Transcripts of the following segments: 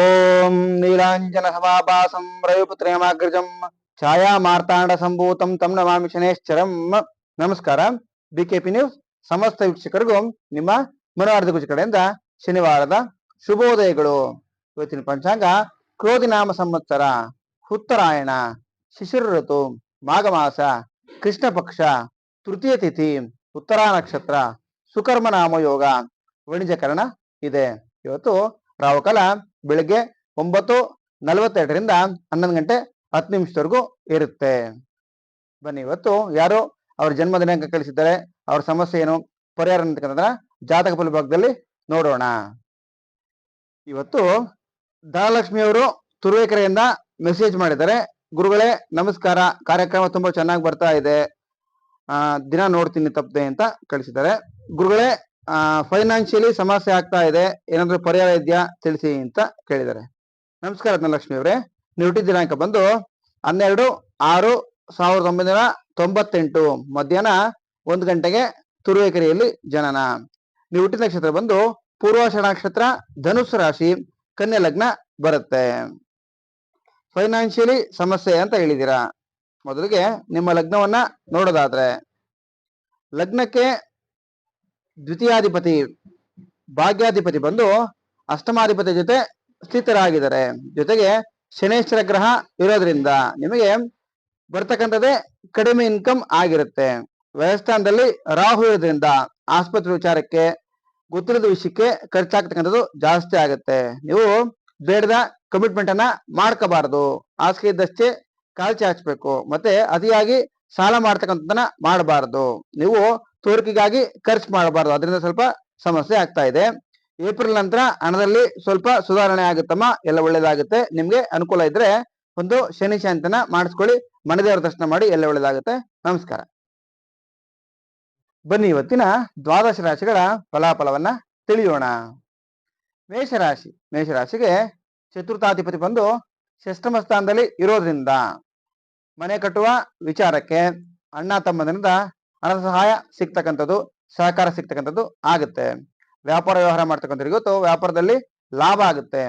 ಓಂ ನೀಲಾಂಜನ ಸಮಾಭಾಸಂ ರವಿಪುತ್ರಯಮಾಗ್ರಜಂ ಛಾಯಾ ಮಾರ್ತಾಂಡ ಸಂಭೂತಂ ತಮ್ಮ ನಮಾಮಿ ಶನೇಶ್ಚರಂ. ನಮಸ್ಕಾರ. BKP news, ಸಮಸ್ತ ವೀಕ್ಷಕರಿಗೂ ನಿಮ್ಮ ಮನೋರ್ಧ ಗುಜ ಕಡೆಯಿಂದ ಶನಿವಾರದ ಶುಭೋದಯಗಳು. ಇವತ್ತಿನ ಪಂಚಾಂಗ, ಕ್ರೋಧಿನಾಮ ಸಂವತ್ಸರ, ಉತ್ತರಾಯಣ, ಶಿಶಿರ ಋತು ಮಾಘ ಮಾಸ ಕೃಷ್ಣ ಪಕ್ಷ ತೃತೀಯ ತಿಥಿ, ಉತ್ತರ ನಕ್ಷತ್ರ ಸುಕರ್ಮ ನಾಮ ಯೋಗ ವಣಿಜಕರಣ ಇದೆ. ಇವತ್ತು ರಾಹುಕಾಲ ಬೆಳಿಗ್ಗೆ ಒಂಬತ್ತು ನಲವತ್ತೆರಡರಿಂದ ಹನ್ನೊಂದು ಗಂಟೆ ಹತ್ತು ನಿಮಿಷದವರೆಗೂ ಇರುತ್ತೆ. ಬನ್ನಿ, ಇವತ್ತು ಯಾರು ಅವ್ರ ಜನ್ಮ ದಿನಾಂಕ ಕಳಿಸಿದ್ದಾರೆ, ಅವ್ರ ಸಮಸ್ಯೆ ಏನು, ಪರಿಹಾರ ಅಂತಕ್ಕಂಥದ್ರ ಜಾತಕ ಫಲ ಭಾಗದಲ್ಲಿ ನೋಡೋಣ. ಇವತ್ತು ಧನಲಕ್ಷ್ಮಿ ಅವರು ತುರುವೇಕರೆಯಿಂದ ಮೆಸೇಜ್ ಮಾಡಿದ್ದಾರೆ. ಗುರುಗಳೇ, ನಮಸ್ಕಾರ. ಕಾರ್ಯಕ್ರಮ ತುಂಬಾ ಚೆನ್ನಾಗಿ ಬರ್ತಾ ಇದೆ. ದಿನ ನೋಡ್ತೀನಿ ತಪ್ಪದೆ ಅಂತ ಕಳಿಸಿದ್ದಾರೆ. ಗುರುಗಳೇ ಫೈನಾನ್ಷಿಯಲಿ ಸಮಸ್ಯೆ ಆಗ್ತಾ ಇದೆ. ಏನಾದ್ರು ಪರಿಹಾರ ಇದೆಯಾ ತಿಳಿಸಿ ಅಂತ ಕೇಳಿದ್ದಾರೆ. ನಮಸ್ಕಾರ ಧನಲಕ್ಷ್ಮಿ ಅವರೇ. ನೀವು ಹುಟ್ಟಿದ ದಿನಾಂಕ ಬಂದು ಹನ್ನೆರಡು ಆರು ಸಾವಿರದ ಒಂಬೈನೂರ ತೊಂಬತ್ತೆಂಟು. ಮಧ್ಯಾಹ್ನ ಒಂದು ಗಂಟೆಗೆ ತುರುವೇಕೆರೆಯಲ್ಲಿ ಜನನ. ನೀವು ಹುಟ್ಟಿದ ನಕ್ಷತ್ರ ಬಂದು ಪೂರ್ವಾಶ ನಕ್ಷತ್ರ ಧನುಸ್ ರಾಶಿ, ಕನ್ಯಾ ಲಗ್ನ ಬರುತ್ತೆ. ಫೈನಾನ್ಷಿಯಲಿ ಸಮಸ್ಯೆ ಅಂತ ಹೇಳಿದೀರಾ ಮೊದಲಿಗೆ ನಿಮ್ಮ ಲಗ್ನವನ್ನ ನೋಡೋದಾದ್ರೆ, ಲಗ್ನಕ್ಕೆ ದ್ವಿತೀಯಾಧಿಪತಿ, ಭಾಗ್ಯಾಧಿಪತಿ ಬಂದು ಅಷ್ಟಮಾಧಿಪತಿ ಜೊತೆ ಸ್ಥಿತರಾಗಿದ್ದಾರೆ. ಜೊತೆಗೆ ಶನೇಶ್ವರ ಗ್ರಹ ಇರೋದ್ರಿಂದ ನಿಮಗೆ ಬರ್ತಕ್ಕಂಥದ್ದೇ ಕಡಿಮೆ ಇನ್ಕಮ್ ಆಗಿರುತ್ತೆ. ವ್ಯವಸ್ಥಾನದಲ್ಲಿ ರಾಹು ಇರೋದ್ರಿಂದ ಆಸ್ಪತ್ರೆ ವಿಚಾರಕ್ಕೆ ಗೊತ್ತಿರದ ವಿಷಯಕ್ಕೆ ಖರ್ಚಾಗ್ತಕ್ಕಂಥದ್ದು ಜಾಸ್ತಿ ಆಗುತ್ತೆ. ನೀವು ಬೇಡದ ಕಮಿಟ್ಮೆಂಟ್ ಅನ್ನ ಮಾಡ್ಕೋಬಾರ್ದು. ಹಾಸಿಗೆ ಇದ್ದಷ್ಟೇ ಕಾಲ್ಚಿ ಹಚ್ಬೇಕು ಮತ್ತೆ ಅತಿಯಾಗಿ ಸಾಲ ಮಾಡ್ತಕ್ಕಂಥದ್ದನ್ನ ಮಾಡಬಾರ್ದು. ನೀವು ತೋರಿಕೆಗಾಗಿ ಖರ್ಚು ಮಾಡಬಾರ್ದು. ಅದರಿಂದ ಸ್ವಲ್ಪ ಸಮಸ್ಯೆ ಆಗ್ತಾ ಇದೆ. ಏಪ್ರಿಲ್ ನಂತರ ಹಣದಲ್ಲಿ ಸ್ವಲ್ಪ ಸುಧಾರಣೆ ಆಗುತ್ತಮ್ಮ? ಎಲ್ಲ ಒಳ್ಳೇದಾಗುತ್ತೆ. ನಿಮ್ಗೆ ಅನುಕೂಲ ಇದ್ರೆ ಒಂದು ಶನಿ ಶಾಂತನ ಮಾಡಿಸ್ಕೊಳ್ಳಿ. ಮನೆದೇವರ ದರ್ಶನ ಮಾಡಿ ಎಲ್ಲ ಒಳ್ಳೇದಾಗುತ್ತೆ. ನಮಸ್ಕಾರ. ಬನ್ನಿ, ಇವತ್ತಿನ ದ್ವಾದಶ ರಾಶಿಗಳ ಫಲಾಫಲವನ್ನ ತಿಳಿಯೋಣ. ಮೇಷರಾಶಿ. ಮೇಷರಾಶಿಗೆ ಚತುರ್ಥಾಧಿಪತಿ ಬಂದು ಷಷ್ಠಮ ಸ್ಥಾನದಲ್ಲಿ ಇರೋದ್ರಿಂದ ಮನೆ ಕಟ್ಟುವ ವಿಚಾರಕ್ಕೆ ಅಣ್ಣ ತಮ್ಮದಿಂದ ಹಣದ ಸಹಾಯ ಸಿಗ್ತಕ್ಕಂಥದ್ದು, ಸಹಕಾರ ಸಿಗ್ತಕ್ಕಂಥದ್ದು ಆಗುತ್ತೆ. ವ್ಯಾಪಾರ ವ್ಯವಹಾರ ಮಾಡ್ತಕ್ಕಂಥವ್ರಿಗೆ ಇವತ್ತು ವ್ಯಾಪಾರದಲ್ಲಿ ಲಾಭ ಆಗುತ್ತೆ.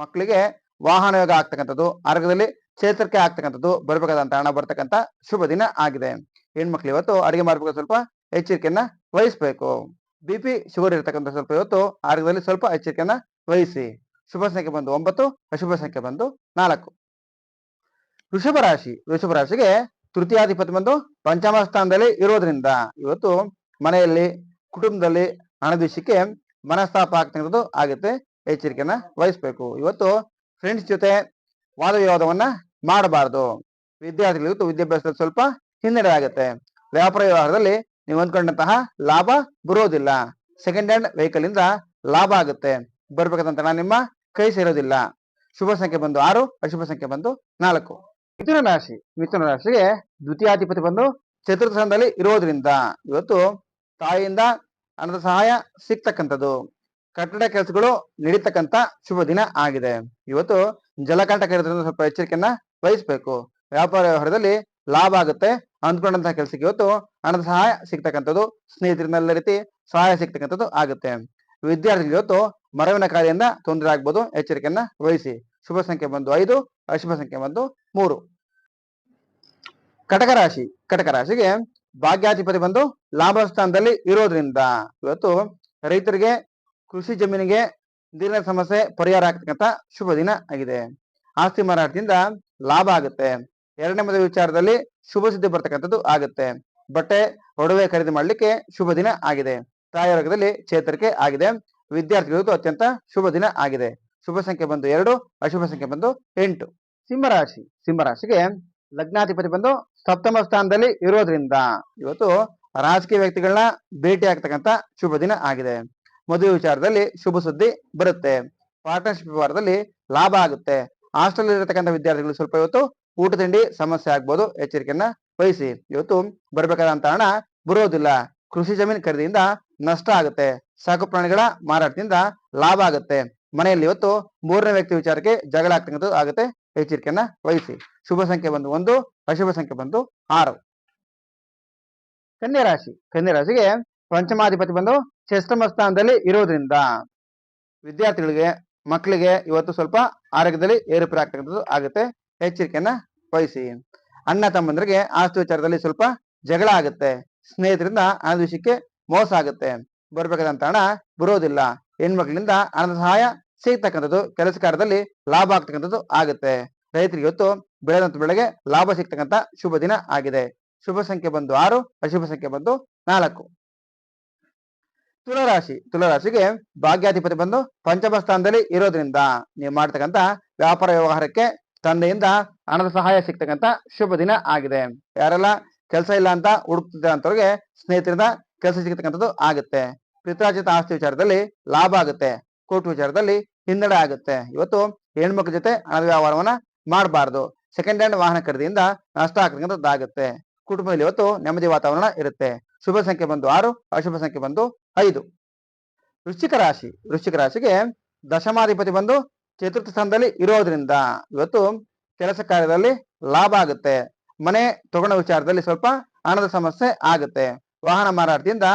ಮಕ್ಕಳಿಗೆ ವಾಹನ ಯೋಗ ಆಗ್ತಕ್ಕಂಥದ್ದು, ಆರೋಗ್ಯದಲ್ಲಿ ಚೇತರಿಕೆ ಆಗ್ತಕ್ಕಂಥದ್ದು ಬರಬೇಕಾದಂತ ಹಣ ಬರ್ತಕ್ಕಂಥ ಶುಭ ದಿನ ಆಗಿದೆ. ಹೆಣ್ಮಕ್ಳು ಇವತ್ತು ಅಡುಗೆ ಮಾಡಬೇಕು ಸ್ವಲ್ಪ ಎಚ್ಚರಿಕೆಯನ್ನ ವಹಿಸ್ಬೇಕು. ಬಿ ಪಿ ಶುಗರ್ ಇರತಕ್ಕಂಥ ಸ್ವಲ್ಪ ಇವತ್ತು ಆರೋಗ್ಯದಲ್ಲಿ ಸ್ವಲ್ಪ ಎಚ್ಚರಿಕೆಯನ್ನ ವಹಿಸಿ. ಶುಭ ಸಂಖ್ಯೆ ಬಂದು ಒಂಬತ್ತು, ಅಶುಭ ಸಂಖ್ಯೆ ಬಂದು ನಾಲ್ಕು. ವೃಷಭ ರಾಶಿ, ವೃಷಭ ರಾಶಿಗೆ ತೃತೀಯಾಧಿಪತಿ ಬಂದು ಪಂಚಮ ಸ್ಥಾನದಲ್ಲಿ ಇರೋದ್ರಿಂದ ಇವತ್ತು ಮನೆಯಲ್ಲಿ, ಕುಟುಂಬದಲ್ಲಿ ಹಣದ ವಿಷಯಕ್ಕೆ ಮನಸ್ತಾಪ ಆಗ್ತಿರೋದು ಆಗುತ್ತೆ. ಎಚ್ಚರಿಕೆಯನ್ನ ವಹಿಸ್ಬೇಕು. ಇವತ್ತು ಫ್ರೆಂಡ್ಸ್ ಜೊತೆ ವಾದ ವಿವಾದವನ್ನ ಮಾಡಬಾರ್ದು. ವಿದ್ಯಾರ್ಥಿಗಳು ಇವತ್ತು ವಿದ್ಯಾಭ್ಯಾಸದಲ್ಲಿ ಸ್ವಲ್ಪ ಹಿನ್ನಡೆ ಆಗುತ್ತೆ. ವ್ಯಾಪಾರ ವ್ಯವಹಾರದಲ್ಲಿ ನೀವು ಅಂದ್ಕೊಂಡಂತಹ ಲಾಭ ಬರೋದಿಲ್ಲ. ಸೆಕೆಂಡ್ ಹ್ಯಾಂಡ್ ವೆಹಿಕಲ್ ಇಂದ ಲಾಭ ಆಗುತ್ತೆ. ಬರ್ಬೇಕಾದಂತ ಹಣ ನಿಮ್ಮ ಕೈ ಸೇರೋದಿಲ್ಲ. ಶುಭ ಸಂಖ್ಯೆ ಬಂದು ಆರು, ಅಶುಭ ಸಂಖ್ಯೆ ಬಂದು ನಾಲ್ಕು. ಮಿಥುನ ರಾಶಿ. ಮಿಥುನ ರಾಶಿಗೆ ದ್ವಿತೀಯಾಧಿಪತಿ ಬಂದು ಚತುರ್ಥ ಸ್ಥಾನದಲ್ಲಿ ಇರೋದ್ರಿಂದ ಇವತ್ತು ತಾಯಿಯಿಂದ ಹಣದ ಸಹಾಯ ಸಿಗ್ತಕ್ಕಂಥದ್ದು. ಕಟ್ಟಡ ಕೆಲಸಗಳು ನಡೀತಕ್ಕಂತ ಶುಭ ದಿನ ಆಗಿದೆ. ಇವತ್ತು ಜಲಕಂಟಕ ಇರೋದ್ರಿಂದ ಸ್ವಲ್ಪ ಎಚ್ಚರಿಕೆಯನ್ನ ವಹಿಸ್ಬೇಕು. ವ್ಯಾಪಾರ ವ್ಯವಹಾರದಲ್ಲಿ ಲಾಭ ಆಗುತ್ತೆ. ಅಂದ್ಕೊಂಡಂತಹ ಕೆಲಸಕ್ಕೆ ಇವತ್ತು ಹಣದ ಸಹಾಯ ಸಿಗ್ತಕ್ಕಂಥದ್ದು. ಸ್ನೇಹಿತರಿಂದ ಎಲ್ಲ ರೀತಿ ಸಹಾಯ ಸಿಗ್ತಕ್ಕಂಥದ್ದು ಆಗುತ್ತೆ. ವಿದ್ಯಾರ್ಥಿಗಳಿಗೆ ಇವತ್ತು ಮರವಿನ ಕಾರ್ಯದಿಂದ ತೊಂದರೆ ಆಗ್ಬೋದು. ಎಚ್ಚರಿಕೆಯನ್ನ ವಹಿಸಿ. ಶುಭ ಸಂಖ್ಯೆ ಬಂದು ಐದು, ಅಶುಭ ಸಂಖ್ಯೆ ಬಂದು ಮೂರು. ಕಟಕ ರಾಶಿ, ಕಟಕ ರಾಶಿಗೆ ಭಾಗ್ಯಾಧಿಪತಿ ಬಂದು ಲಾಭ ಸ್ಥಾನದಲ್ಲಿ ಇರೋದ್ರಿಂದ ಇವತ್ತು ರೈತರಿಗೆ, ಕೃಷಿ ಜಮೀನಿಗೆ ನೀರಿನ ಸಮಸ್ಯೆ ಪರಿಹಾರ ಆಗ್ತಕ್ಕಂಥ ಶುಭ ದಿನ ಆಗಿದೆ. ಆಸ್ತಿ ಮಾರಾಟದಿಂದ ಲಾಭ ಆಗುತ್ತೆ. ಎರಡನೇ ಮದುವೆ ವಿಚಾರದಲ್ಲಿ ಶುಭ ಸುದ್ದಿ ಬರ್ತಕ್ಕಂಥದ್ದು ಆಗುತ್ತೆ. ಬಟ್ಟೆ, ಒಡವೆ ಖರೀದಿ ಮಾಡಲಿಕ್ಕೆ ಶುಭ ದಿನ ಆಗಿದೆ. ತಾಯಿವರ್ಗದಲ್ಲಿ ಚೇತರಿಕೆ ಆಗಿದೆ. ವಿದ್ಯಾರ್ಥಿಗಳಿಗೂ ಅತ್ಯಂತ ಶುಭ ದಿನ ಆಗಿದೆ. ಶುಭ ಸಂಖ್ಯೆ ಬಂದು ಎರಡು, ಅಶುಭ ಸಂಖ್ಯೆ ಬಂದು ಎಂಟು. ಸಿಂಹರಾಶಿ, ಸಿಂಹರಾಶಿಗೆ ಲಗ್ನಾಧಿಪತಿ ಬಂದು ಸಪ್ತಮ ಸ್ಥಾನದಲ್ಲಿ ಇರೋದ್ರಿಂದ ಇವತ್ತು ರಾಜಕೀಯ ವ್ಯಕ್ತಿಗಳನ್ನ ಭೇಟಿ ಆಗ್ತಕ್ಕಂತ ಶುಭ ದಿನ ಆಗಿದೆ. ಮದುವೆ ವಿಚಾರದಲ್ಲಿ ಶುಭ ಸುದ್ದಿ ಬರುತ್ತೆ. ಪಾರ್ಟ್ನರ್ಶಿಪ್ ವ್ಯವಹಾರದಲ್ಲಿ ಲಾಭ ಆಗುತ್ತೆ. ಹಾಸ್ಟೆಲ್ ಇರತಕ್ಕಂಥ ವಿದ್ಯಾರ್ಥಿಗಳು ಸ್ವಲ್ಪ ಇವತ್ತು ಊಟ ತಿಂಡಿ ಸಮಸ್ಯೆ ಆಗ್ಬೋದು, ಎಚ್ಚರಿಕೆಯನ್ನ ವಹಿಸಿ. ಇವತ್ತು ಬರಬೇಕಾದಂತ ಹಣ ಬರೋದಿಲ್ಲ. ಕೃಷಿ ಜಮೀನು ಖರೀದಿಯಿಂದ ನಷ್ಟ ಆಗುತ್ತೆ. ಸಾಕು ಪ್ರಾಣಿಗಳ ಮಾರಾಟದಿಂದ ಲಾಭ ಆಗುತ್ತೆ. ಮನೆಯಲ್ಲಿ ಇವತ್ತು ಮೂರನೇ ವ್ಯಕ್ತಿ ವಿಚಾರಕ್ಕೆ ಜಗಳ ಆಗ್ತಕ್ಕಂಥದ್ದು ಆಗುತ್ತೆ. ಎಚ್ಚರಿಕೆಯನ್ನ ವಹಿಸಿ. ಶುಭ ಸಂಖ್ಯೆ ಬಂದು ಒಂದು, ಅಶುಭ ಸಂಖ್ಯೆ ಬಂದು ಆರು. ಕನ್ಯಾ ರಾಶಿ. ಕನ್ಯಾ ರಾಶಿಗೆ ಪಂಚಮಾಧಿಪತಿ ಬಂದು ಷಷ್ಟಮ ಸ್ಥಾನದಲ್ಲಿ ಇರೋದ್ರಿಂದ ವಿದ್ಯಾರ್ಥಿಗಳಿಗೆ, ಮಕ್ಕಳಿಗೆ ಇವತ್ತು ಸ್ವಲ್ಪ ಆರೋಗ್ಯದಲ್ಲಿ ಏರುಪೇರು ಆಗ್ತಕ್ಕಂಥದ್ದು ಆಗುತ್ತೆ. ಎಚ್ಚರಿಕೆಯನ್ನ ವಹಿಸಿ. ಅಣ್ಣ ತಮ್ಮಂದ್ರಿಗೆ ಆಸ್ತಿ ವಿಚಾರದಲ್ಲಿ ಸ್ವಲ್ಪ ಜಗಳ ಆಗುತ್ತೆ. ಸ್ನೇಹಿತರಿಂದ ಹಣದ ವಿಷಯಕ್ಕೆ ಮೋಸ ಆಗುತ್ತೆ. ಬರ್ಬೇಕಾದಂತ ಹಣ ಬರೋದಿಲ್ಲ. ಹೆಣ್ಮಕ್ಳಿಂದ ಹಣದ ಸಹಾಯ ಸಿಗ್ತಕ್ಕಂಥದ್ದು ಕೆಲಸ ಕಾರ್ಯದಲ್ಲಿ ಲಾಭ ಆಗ್ತಕ್ಕಂಥದ್ದು ಆಗುತ್ತೆ. ರೈತರಿಗೆ ಇವತ್ತು ಬೆಳೆದಂತ ಬೆಳೆಗೆ ಲಾಭ ಸಿಗ್ತಕ್ಕಂಥ ಶುಭ ದಿನ ಆಗಿದೆ. ಶುಭ ಸಂಖ್ಯೆ ಬಂದು ಆರು, ಅಶುಭ ಸಂಖ್ಯೆ ಬಂದು ನಾಲ್ಕು. ತುಲಾರಾಶಿ, ತುಲಾರಾಶಿಗೆ ಭಾಗ್ಯಾಧಿಪತಿ ಬಂದು ಪಂಚಮ ಸ್ಥಾನದಲ್ಲಿ ಇರೋದ್ರಿಂದ ನೀವು ಮಾಡ್ತಕ್ಕಂಥ ವ್ಯಾಪಾರ ವ್ಯವಹಾರಕ್ಕೆ ತಂದೆಯಿಂದ ಹಣದ ಸಹಾಯ ಸಿಗ್ತಕ್ಕಂಥ ಶುಭ ದಿನ ಆಗಿದೆ. ಯಾರೆಲ್ಲ ಕೆಲಸ ಇಲ್ಲ ಅಂತ ಹುಡುಕ್ತಿದ್ದ ಅಂತವ್ರಿಗೆ ಸ್ನೇಹಿತರಿಂದ ಕೆಲಸ ಸಿಗ್ತಕ್ಕಂಥದ್ದು ಆಗುತ್ತೆ. ಪಿತ್ರಾರ್ಜಿತ ಆಸ್ತಿ ವಿಚಾರದಲ್ಲಿ ಲಾಭ ಆಗುತ್ತೆ. ಕೋರ್ಟ್ ವಿಚಾರದಲ್ಲಿ ಹಿನ್ನಡೆ ಆಗುತ್ತೆ. ಇವತ್ತು ಹೆಣ್ಮಕ್ಳ ಜೊತೆ ಹಣದ ವ್ಯವಹಾರವನ್ನ ಮಾಡಬಾರ್ದು. ಸೆಕೆಂಡ್ ಹ್ಯಾಂಡ್ ವಾಹನ ಖರೀದಿಯಿಂದ ನಷ್ಟ ಆಗ್ತಕ್ಕಂಥದ್ದಾಗುತ್ತೆ ಕುಟುಂಬದಲ್ಲಿ ಇವತ್ತು ನೆಮ್ಮದಿ ವಾತಾವರಣ ಇರುತ್ತೆ. ಶುಭ ಸಂಖ್ಯೆ ಬಂದು ಆರು, ಅಶುಭ ಸಂಖ್ಯೆ ಬಂದು ಐದು. ವೃಶ್ಚಿಕ ರಾಶಿ, ವೃಶ್ಚಿಕ ರಾಶಿಗೆ ದಶಮಾಧಿಪತಿ ಬಂದು ಚತುರ್ಥ ಸ್ಥಾನದಲ್ಲಿ ಇರೋದ್ರಿಂದ ಇವತ್ತು ಕೆಲಸ ಕಾರ್ಯದಲ್ಲಿ ಲಾಭ ಆಗುತ್ತೆ. ಮನೆ ತಗೊಳ್ಳೋ ವಿಚಾರದಲ್ಲಿ ಸ್ವಲ್ಪ ಹಣದ ಸಮಸ್ಯೆ ಆಗುತ್ತೆ. ವಾಹನ ಮಾರಾಟದಿಂದ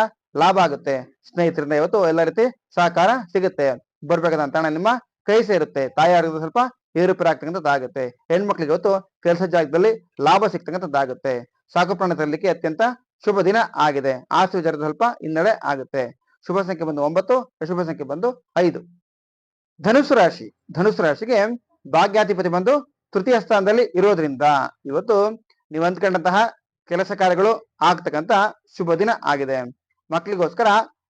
ಲಾಭ ಆಗುತ್ತೆ. ಸ್ನೇಹಿತರಿಂದ ಇವತ್ತು ಎಲ್ಲ ರೀತಿ ಸಹಕಾರ ಸಿಗುತ್ತೆ. ಬರ್ಬೇಕಾದಂತ ಹಣ ನಿಮ್ಮ ಕೈ ಸೇರುತ್ತೆ. ತಾಯಿ ಸ್ವಲ್ಪ ಏರುಪೇರು ಆಗ್ತಕ್ಕಂಥದ್ದಾಗುತ್ತೆ ಹೆಣ್ಮಕ್ಳಿಗೆ ಇವತ್ತು ಕೆಲಸ ಜಾಗದಲ್ಲಿ ಲಾಭ ಸಿಗ್ತಕ್ಕಂಥದ್ದಾಗುತ್ತೆ ಸಾಕು ಪ್ರಾಣ ತರಲಿಕ್ಕೆ ಅತ್ಯಂತ ಶುಭ ದಿನ ಆಗಿದೆ. ಆಸ್ತಿ ವಿಚಾರದ ಸ್ವಲ್ಪ ಹಿನ್ನಡೆ ಆಗುತ್ತೆ. ಶುಭ ಸಂಖ್ಯೆ ಬಂದು ಒಂಬತ್ತು, ಅಶುಭ ಸಂಖ್ಯೆ ಬಂದು ಐದು. ಧನುಸು ರಾಶಿ. ಧನುಸು ರಾಶಿಗೆ ಭಾಗ್ಯಾಧಿಪತಿ ಬಂದು ತೃತೀಯ ಸ್ಥಾನದಲ್ಲಿ ಇರೋದ್ರಿಂದ ಇವತ್ತು ನೀವು ಅಂದ್ಕೊಂಡಂತಹ ಕೆಲಸ ಕಾರ್ಯಗಳು ಆಗ್ತಕ್ಕಂತ ಶುಭ ದಿನ ಆಗಿದೆ. ಮಕ್ಕಳಿಗೋಸ್ಕರ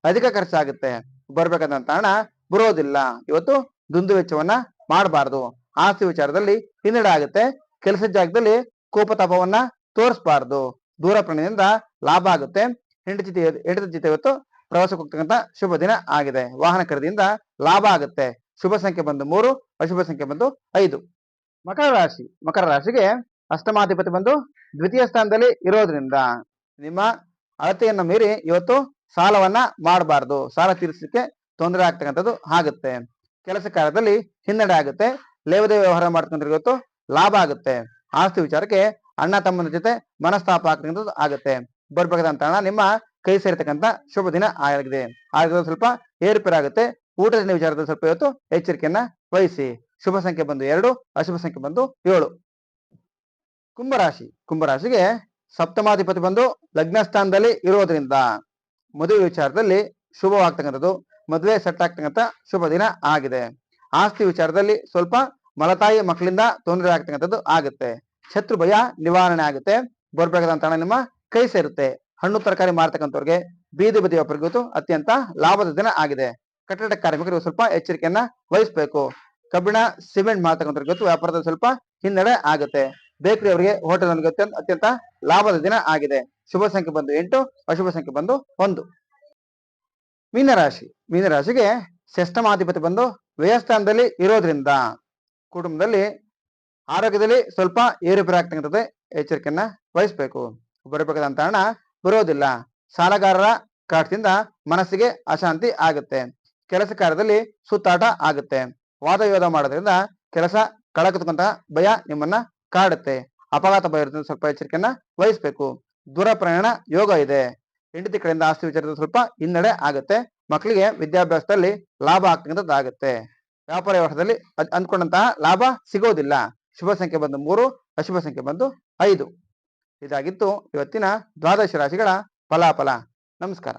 ಅಧಿಕ ಖರ್ಚಾಗುತ್ತೆ. ಬರ್ಬೇಕಾದಂತ ಹಣ ಬರೋದಿಲ್ಲ. ಇವತ್ತು ದುಂದು ವೆಚ್ಚವನ್ನ ಮಾಡಬಾರ್ದು. ಆಸ್ತಿ ವಿಚಾರದಲ್ಲಿ ಹಿನ್ನಡೆ ಆಗುತ್ತೆ. ಕೆಲಸ ಜಾಗದಲ್ಲಿ ಕೋಪತಾಪವನ್ನ ತೋರಿಸಬಾರ್ದು. ದೂರ ಪ್ರಾಣಿಯಿಂದ ಲಾಭ ಆಗುತ್ತೆ. ಹೆಂಡತಿ ಜೊತೆ ಹೆಂಡತಿ ಜೊತೆ ಇವತ್ತು ಪ್ರವಾಸಕ್ಕೆ ಹೋಗ್ತಕ್ಕಂಥ ಶುಭ ದಿನ ಆಗಿದೆ. ವಾಹನ ಖರೀದಿಯಿಂದ ಲಾಭ ಆಗುತ್ತೆ. ಶುಭ ಸಂಖ್ಯೆ ಬಂದು ಮೂರು, ಅಶುಭ ಸಂಖ್ಯೆ ಬಂದು ಐದು. ಮಕರ ರಾಶಿ, ಮಕರ ರಾಶಿಗೆ ಅಷ್ಟಮಾಧಿಪತಿ ಬಂದು ದ್ವಿತೀಯ ಸ್ಥಾನದಲ್ಲಿ ಇರೋದ್ರಿಂದ ನಿಮ್ಮ ಅಳತೆಯನ್ನು ಮೀರಿ ಇವತ್ತು ಸಾಲವನ್ನ ಮಾಡಬಾರ್ದು. ಸಾಲ ತೀರಿಸಲಿಕ್ಕೆ ತೊಂದರೆ ಆಗ್ತಕ್ಕಂಥದ್ದು ಆಗುತ್ತೆ. ಕೆಲಸ ಕಾರ್ಯದಲ್ಲಿ ಹಿನ್ನಡೆ ಆಗುತ್ತೆ. ಲೇವದೇ ವ್ಯವಹಾರ ಮಾಡ್ತಕ್ಕಂಥ ಇವತ್ತು ಲಾಭ ಆಗುತ್ತೆ. ಆಸ್ತಿ ವಿಚಾರಕ್ಕೆ ಅಣ್ಣ ತಮ್ಮನ ಜೊತೆ ಮನಸ್ತಾಪ ಆಗ್ತಕ್ಕಂಥದ್ದು ಆಗುತ್ತೆ. ಬರ್ಬೇಕಾದಂತ ಹಣ ನಿಮ್ಮ ಕೈ ಸೇರ್ತಕ್ಕಂಥ ಶುಭ ದಿನ ಆಗಿದೆ ಆಗಿರೋದು ಸ್ವಲ್ಪ ಏರುಪೇರಾಗುತ್ತೆ. ಊಟದ ವಿಚಾರದಲ್ಲಿ ಸ್ವಲ್ಪ ಇವತ್ತು ಎಚ್ಚರಿಕೆಯನ್ನ ವಹಿಸಿ. ಶುಭ ಸಂಖ್ಯೆ ಬಂದು ಎರಡು, ಅಶುಭ ಸಂಖ್ಯೆ ಬಂದು ಏಳು. ಕುಂಭರಾಶಿ. ಕುಂಭರಾಶಿಗೆ ಸಪ್ತಮಾಧಿಪತಿ ಬಂದು ಲಗ್ನ ಸ್ಥಾನದಲ್ಲಿ ಇರೋದ್ರಿಂದ ಮದುವೆ ವಿಚಾರದಲ್ಲಿ ಶುಭವಾಗ್ತಕ್ಕಂಥದ್ದು. ಮದುವೆ ಸೆಟ್ ಆಗ್ತಕ್ಕಂಥ ಶುಭ ದಿನ ಆಗಿದೆ. ಆಸ್ತಿ ವಿಚಾರದಲ್ಲಿ ಸ್ವಲ್ಪ ಮಲತಾಯಿ ಮಕ್ಕಳಿಂದ ತೊಂದರೆ ಆಗ್ತಕ್ಕಂಥದ್ದು ಆಗುತ್ತೆ. ಶತ್ರು ಭಯ ನಿವಾರಣೆ ಆಗುತ್ತೆ. ಬರ್ಬೇಕಾದಂತ ಹಣ ನಿಮ್ಮ ಕೈ ಸೇರುತ್ತೆ. ಹಣ್ಣು ತರಕಾರಿ ಮಾರ್ತಕ್ಕಂಥವ್ರಿಗೆ ಬೀದಿ ಬದಿ ವ್ಯಾಪಾರಿಗೂ ಅತ್ಯಂತ ಲಾಭದ ದಿನ ಆಗಿದೆ. ಕಟ್ಟಡ ಕಾರ್ಮಿಕರಿಗೆ ಸ್ವಲ್ಪ ಎಚ್ಚರಿಕೆಯನ್ನ ವಹಿಸಬೇಕು. ಕಬ್ಬಿಣ, ಸಿಮೆಂಟ್ ಮಾರ್ತಕ್ಕಂಥವ್ರಿಗೆ ವ್ಯಾಪಾರದಲ್ಲಿ ಸ್ವಲ್ಪ ಹಿನ್ನಡೆ ಆಗುತ್ತೆ. ಬೇಕರಿ ಅವರಿಗೆ ಹೋಟೆಲ್ ಅತ್ಯಂತ ಲಾಭದ ದಿನ ಆಗಿದೆ. ಶುಭ ಸಂಖ್ಯೆ ಬಂದು ಎಂಟು, ಅಶುಭ ಸಂಖ್ಯೆ ಬಂದು ಒಂದು. ಮೀನರಾಶಿ. ಮೀನರಾಶಿಗೆ ಷಷ್ಠಮಾಧಿಪತಿ ಬಂದು ವ್ಯಯಸ್ಥಾನದಲ್ಲಿ ಇರೋದ್ರಿಂದ ಕುಟುಂಬದಲ್ಲಿ ಆರೋಗ್ಯದಲ್ಲಿ ಸ್ವಲ್ಪ ಏರುಪೇರು ಆಗ್ತಕ್ಕಂಥದ್ದು ಎಚ್ಚರಿಕೆಯನ್ನ ವಹಿಸಬೇಕು. ಬರಬೇಕಾದಂತ ಹಣ ಬರೋದಿಲ್ಲ. ಸಾಲಗಾರರ ಕಾಟದಿಂದ ಮನಸ್ಸಿಗೆ ಅಶಾಂತಿ ಆಗುತ್ತೆ. ಕೆಲಸ ಕಾರ್ಯದಲ್ಲಿ ಸುತ್ತಾಟ ಆಗುತ್ತೆ. ವಾದ ವಿವಾದ ಮಾಡೋದ್ರಿಂದ ಕೆಲಸ ಕಳಕತಕ್ಕಂತ ಭಯ ನಿಮ್ಮನ್ನ ಕಾಡುತ್ತೆ. ಅಪಘಾತ ಭಯ ಸ್ವಲ್ಪ ಎಚ್ಚರಿಕೆಯನ್ನ ವಹಿಸಬೇಕು. ದೂರ ಪ್ರಯಾಣ ಯೋಗ ಇದೆ. ಹೆಂಡತಿ ಕಡೆಯಿಂದ ಆಸ್ತಿ ವಿಚಾರದ ಸ್ವಲ್ಪ ಹಿನ್ನಡೆ ಆಗುತ್ತೆ. ಮಕ್ಕಳಿಗೆ ವಿದ್ಯಾಭ್ಯಾಸದಲ್ಲಿ ಲಾಭ ಆಗ್ತಕ್ಕಂಥದ್ದಾಗುತ್ತೆ. ವ್ಯಾಪಾರ ವ್ಯವಹಾರದಲ್ಲಿ ಅದ್- ಅಂದ್ಕೊಂಡಂತಹ ಲಾಭ ಸಿಗೋದಿಲ್ಲ. ಶುಭ ಸಂಖ್ಯೆ ಬಂದು ಮೂರು, ಅಶುಭ ಸಂಖ್ಯೆ ಬಂದು ಐದು. ಇದಾಗಿತ್ತು ಇವತ್ತಿನ ದ್ವಾದಶ ರಾಶಿಗಳ ಫಲಾಫಲ. ನಮಸ್ಕಾರ.